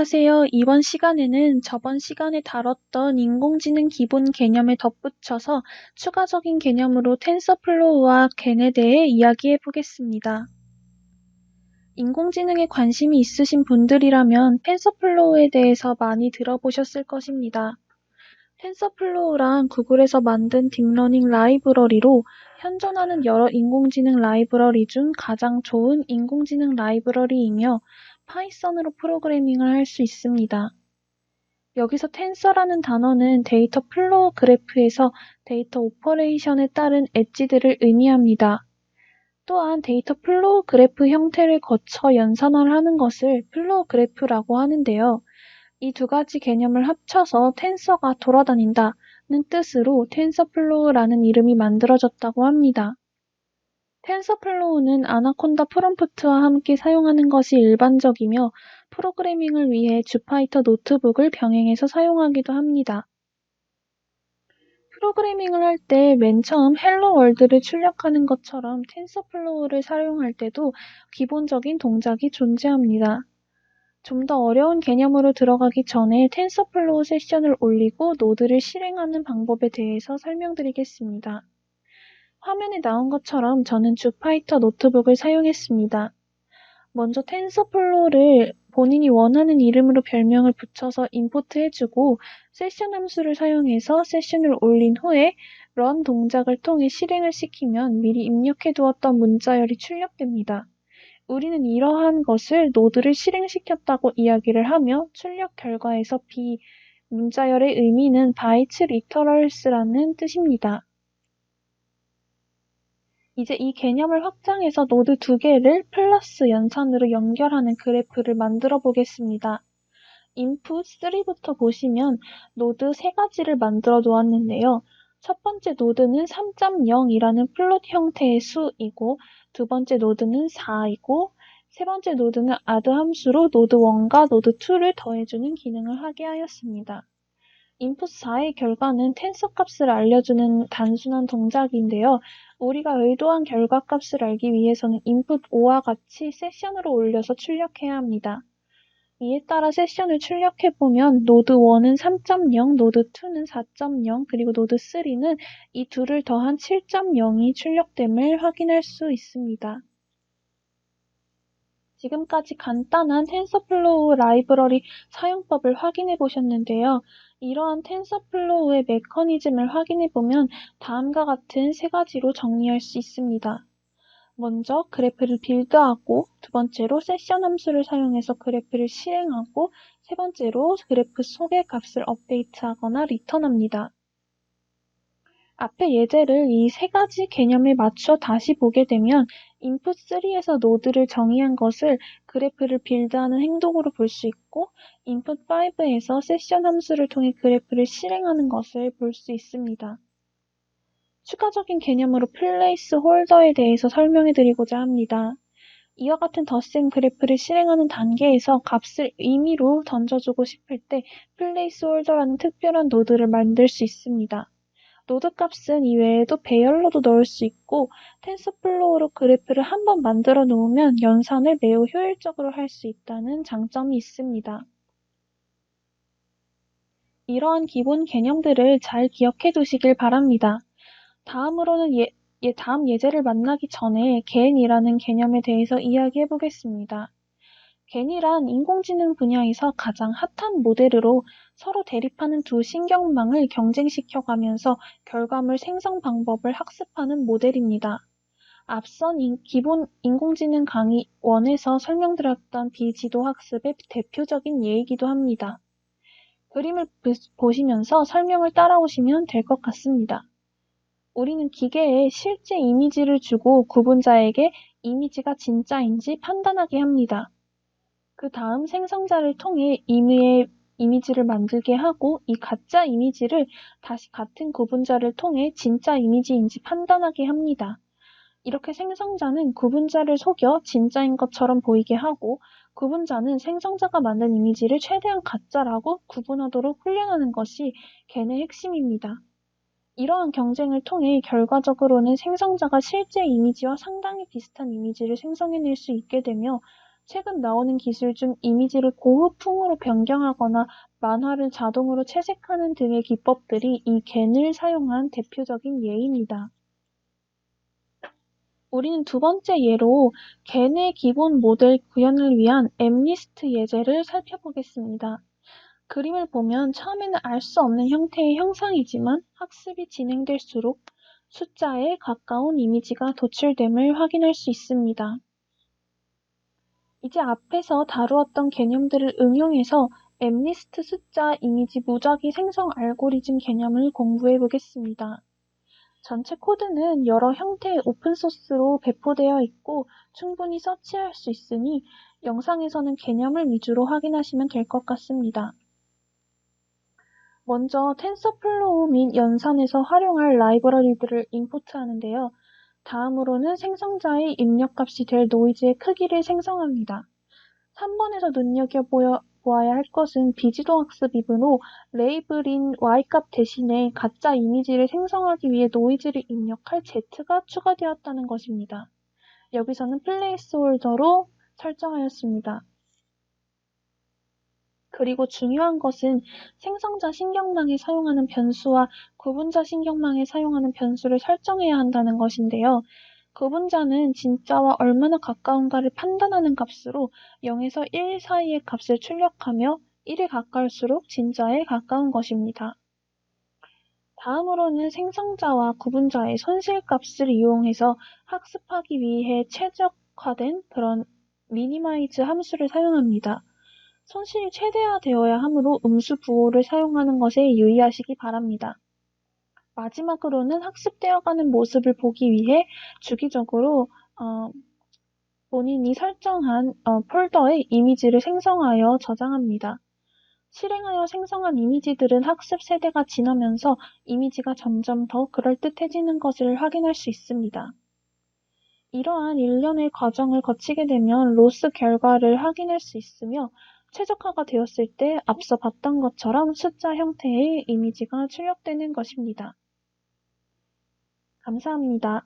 안녕하세요. 이번 시간에는 저번 시간에 다뤘던 인공지능 기본 개념에 덧붙여서 추가적인 개념으로 텐서플로우와 겐에 대해 이야기해 보겠습니다. 인공지능에 관심이 있으신 분들이라면 텐서플로우에 대해서 많이 들어보셨을 것입니다. 텐서플로우란 구글에서 만든 딥러닝 라이브러리로 현존하는 여러 인공지능 라이브러리 중 가장 좋은 인공지능 라이브러리이며 파이썬으로 프로그래밍을 할 수 있습니다. 여기서 텐서라는 단어는 데이터 플로우 그래프에서 데이터 오퍼레이션에 따른 엣지들을 의미합니다. 또한 데이터 플로우 그래프 형태를 거쳐 연산을 하는 것을 플로우 그래프라고 하는데요. 이 두 가지 개념을 합쳐서 텐서가 돌아다닌다는 뜻으로 텐서플로우라는 이름이 만들어졌다고 합니다. 텐서플로우는 아나콘다 프롬프트와 함께 사용하는 것이 일반적이며 프로그래밍을 위해 주파이터 노트북을 병행해서 사용하기도 합니다. 프로그래밍을 할 때 맨 처음 헬로 월드를 출력하는 것처럼 텐서플로우를 사용할 때도 기본적인 동작이 존재합니다. 좀 더 어려운 개념으로 들어가기 전에 텐서플로우 세션을 올리고 노드를 실행하는 방법에 대해서 설명드리겠습니다. 화면에 나온 것처럼 저는 주파이터 노트북을 사용했습니다. 먼저 텐서플로우를 본인이 원하는 이름으로 별명을 붙여서 임포트해주고 세션 함수를 사용해서 세션을 올린 후에 run 동작을 통해 실행을 시키면 미리 입력해두었던 문자열이 출력됩니다. 우리는 이러한 것을 노드를 실행시켰다고 이야기를 하며 출력 결과에서 b 문자열의 의미는 bytes literals라는 뜻입니다. 이제 이 개념을 확장해서 노드 두 개를 플러스 연산으로 연결하는 그래프를 만들어 보겠습니다. input 3부터 보시면 노드 세 가지를 만들어 놓았는데요. 첫 번째 노드는 3.0이라는 플롯 형태의 수이고 두 번째 노드는 4이고 세 번째 노드는 add 함수로 노드 1과 노드 2를 더해주는 기능을 하게 하였습니다. Input 4의 결과는 텐서 값을 알려주는 단순한 동작인데요. 우리가 의도한 결과 값을 알기 위해서는 input 5와 같이 세션으로 올려서 출력해야 합니다. 이에 따라 세션을 출력해보면 노드 1은 3.0, 노드 2는 4.0, 그리고 노드 3는 이 둘을 더한 7.0이 출력됨을 확인할 수 있습니다. 지금까지 간단한 텐서플로우 라이브러리 사용법을 확인해 보셨는데요. 이러한 텐서플로우의 메커니즘을 확인해 보면 다음과 같은 세 가지로 정리할 수 있습니다. 먼저 그래프를 빌드하고 두 번째로 세션 함수를 사용해서 그래프를 실행하고 세 번째로 그래프 속의 값을 업데이트하거나 리턴합니다. 앞의 예제를 이 세 가지 개념에 맞춰 다시 보게 되면 input 3에서 노드를 정의한 것을 그래프를 빌드하는 행동으로 볼 수 있고 input 5에서 세션 함수를 통해 그래프를 실행하는 것을 볼 수 있습니다. 추가적인 개념으로 홀더에 대해서 설명해 드리고자 합니다. 이와 같은 덧셈 그래프를 실행하는 단계에서 값을 임의로 던져주고 싶을 때 홀더라는 특별한 노드를 만들 수 있습니다. 노드 값은 이외에도 배열로도 넣을 수 있고 텐서플로우로 그래프를 한번 만들어 놓으면 연산을 매우 효율적으로 할 수 있다는 장점이 있습니다. 이러한 기본 개념들을 잘 기억해 두시길 바랍니다. 다음으로는 예, 예, 다음 예제를 만나기 전에 겐이라는 개념에 대해서 이야기해 보겠습니다. 겐이란 인공지능 분야에서 가장 핫한 모델으로 서로 대립하는 두 신경망을 경쟁시켜가면서 결과물 생성 방법을 학습하는 모델입니다. 앞선 인, 기본 인공지능 강의 1에서 설명드렸던 비지도 학습의 대표적인 예이기도 합니다. 그림을 보시면서 설명을 따라오시면 될 것 같습니다. 우리는 기계에 실제 이미지를 주고 구분자에게 이미지가 진짜인지 판단하게 합니다. 그 다음 생성자를 통해 임의의 이미지를 만들게 하고 이 가짜 이미지를 다시 같은 구분자를 통해 진짜 이미지인지 판단하게 합니다. 이렇게 생성자는 구분자를 속여 진짜인 것처럼 보이게 하고 구분자는 생성자가 만든 이미지를 최대한 가짜라고 구분하도록 훈련하는 것이 겐의 핵심입니다. 이러한 경쟁을 통해 결과적으로는 생성자가 실제 이미지와 상당히 비슷한 이미지를 생성해낼 수 있게 되며 최근 나오는 기술 중 이미지를 고흐풍으로 변경하거나 만화를 자동으로 채색하는 등의 기법들이 이 겐을 사용한 대표적인 예입니다. 우리는 두 번째 예로 겐의 기본 모델 구현을 위한 엠리스트 예제를 살펴보겠습니다. 그림을 보면 처음에는 알 수 없는 형태의 형상이지만 학습이 진행될수록 숫자에 가까운 이미지가 도출됨을 확인할 수 있습니다. 이제 앞에서 다루었던 개념들을 응용해서 엠리스트 숫자 이미지 무작위 생성 알고리즘 개념을 공부해 보겠습니다. 전체 코드는 여러 형태의 오픈소스로 배포되어 있고 충분히 서치할 수 있으니 영상에서는 개념을 위주로 확인하시면 될 것 같습니다. 먼저 텐서플로우 및 연산에서 활용할 라이브러리들을 임포트하는데요. 다음으로는 생성자의 입력값이 될 노이즈의 크기를 생성합니다. 3번에서 눈여겨보아야 할 것은 비지도 학습 이브로 레이블인 y값 대신에 가짜 이미지를 생성하기 위해 노이즈를 입력할 z가 추가되었다는 것입니다. 여기서는 플레이스홀더로 설정하였습니다. 그리고 중요한 것은 생성자 신경망에 사용하는 변수와 구분자 신경망에 사용하는 변수를 설정해야 한다는 것인데요. 구분자는 진짜와 얼마나 가까운가를 판단하는 값으로 0에서 1 사이의 값을 출력하며 1에 가까울수록 진짜에 가까운 것입니다. 다음으로는 생성자와 구분자의 손실값을 이용해서 학습하기 위해 최적화된 그런 미니마이즈 함수를 사용합니다. 손실이 최대화되어야 하므로 음수 부호를 사용하는 것에 유의하시기 바랍니다. 마지막으로는 학습되어가는 모습을 보기 위해 주기적으로 어, 본인이 설정한 어, 폴더에 이미지를 생성하여 저장합니다. 실행하여 생성한 이미지들은 학습 세대가 지나면서 이미지가 점점 더 그럴듯해지는 것을 확인할 수 있습니다. 이러한 일련의 과정을 거치게 되면 로스 결과를 확인할 수 있으며 최적화가 되었을 때 앞서 봤던 것처럼 숫자 형태의 이미지가 출력되는 것입니다. 감사합니다.